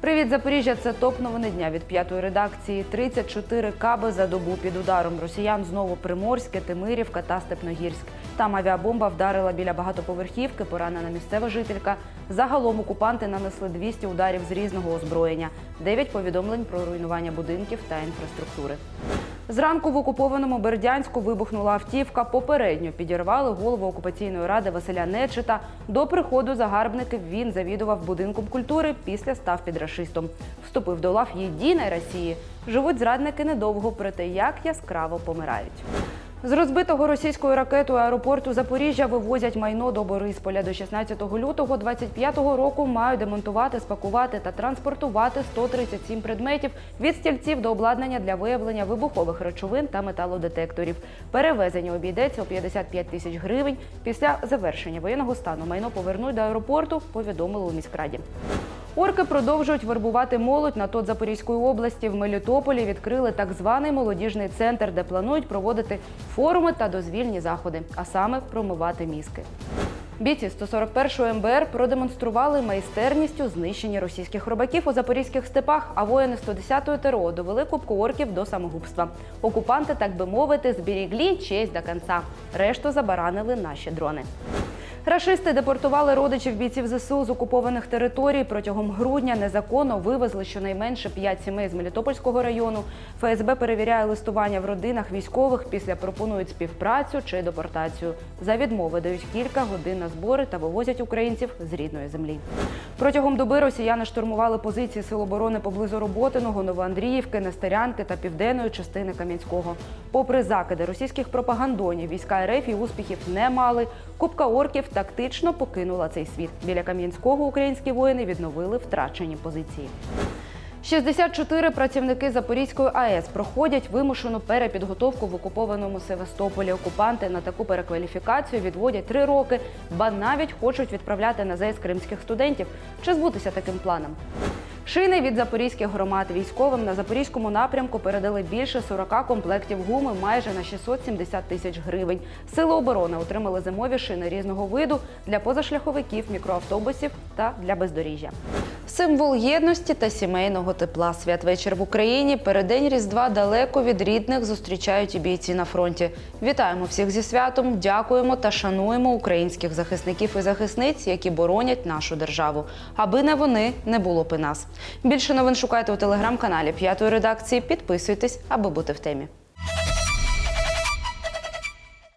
Привіт, Запоріжжя! Це топ новини дня від п'ятої редакції. 34 каби за добу під ударом росіян знову Приморське, Тимирівка та Степногірськ. Там авіабомба вдарила біля багатоповерхівки, поранена місцева жителька. Загалом окупанти нанесли 200 ударів з різного озброєння, 9 повідомлень про руйнування будинків та інфраструктури. Зранку в окупованому Бердянську вибухнула автівка. Попередньо підірвали голову окупаційної ради Василя Нечита. До приходу загарбників він завідував будинком культури, після став підрашистом. Вступив до лав єдиної Росії. Живуть зрадники недовго, проте як яскраво помирають. З розбитого російською ракетою аеропорту Запоріжжя вивозять майно до Борисполя. До 16 лютого 25-го року мають демонтувати, спакувати та транспортувати 137 предметів від стільців до обладнання для виявлення вибухових речовин та металодетекторів. Перевезення обійдеться у 55 тисяч гривень. Після завершення воєнного стану майно повернуть до аеропорту, повідомили у міськраді. Орки продовжують вербувати молодь на тот Запорізької області. В Мелітополі відкрили так званий молодіжний центр, де планують проводити форуми та дозвільні заходи, а саме промивати мізки. Бійці 141-ї МБР продемонстрували майстерність у знищенні російських робаків у запорізьких степах, а воїни 110-ї ТРО довели кубку орків до самогубства. Окупанти, так би мовити, зберігли честь до кінця. Решту забаранили наші дрони. Рашисти депортували родичів бійців ЗСУ з окупованих територій. Протягом грудня незаконно вивезли щонайменше п'ять сімей з Мелітопольського району. ФСБ перевіряє листування в родинах військових. Після пропонують співпрацю чи депортацію. За відмови дають кілька годин на збори та вивозять українців з рідної землі. Протягом доби росіяни штурмували позиції сил оборони поблизу Роботиного, Новоандріївки, Нестерянки та південної частини Кам'янського. Попри закиди російських пропагандонів, війська РФ і успіхів не мали. Кубка орків тактично покинула цей світ. Біля Кам'янського українські воїни відновили втрачені позиції. 64 працівники Запорізької АЕС проходять вимушену перепідготовку в окупованому Севастополі. Окупанти на таку перекваліфікацію відводять три роки, ба навіть хочуть відправляти на ЗС кримських студентів. Чи збутися таким планом? Шини від запорізьких громад військовим на запорізькому напрямку передали більше 40 комплектів гуми майже на 670 тисяч гривень. Сили оборони отримали зимові шини різного виду для позашляховиків, мікроавтобусів та для бездоріжжя. Символ єдності та сімейного тепла. Святвечір в Україні. Переддень Різдва далеко від рідних зустрічають і бійці на фронті. Вітаємо всіх зі святом, дякуємо та шануємо українських захисників і захисниць, які боронять нашу державу. Аби не вони, не було б нас. Більше новин шукайте у телеграм-каналі П'ятої редакції. Підписуйтесь, аби бути в темі.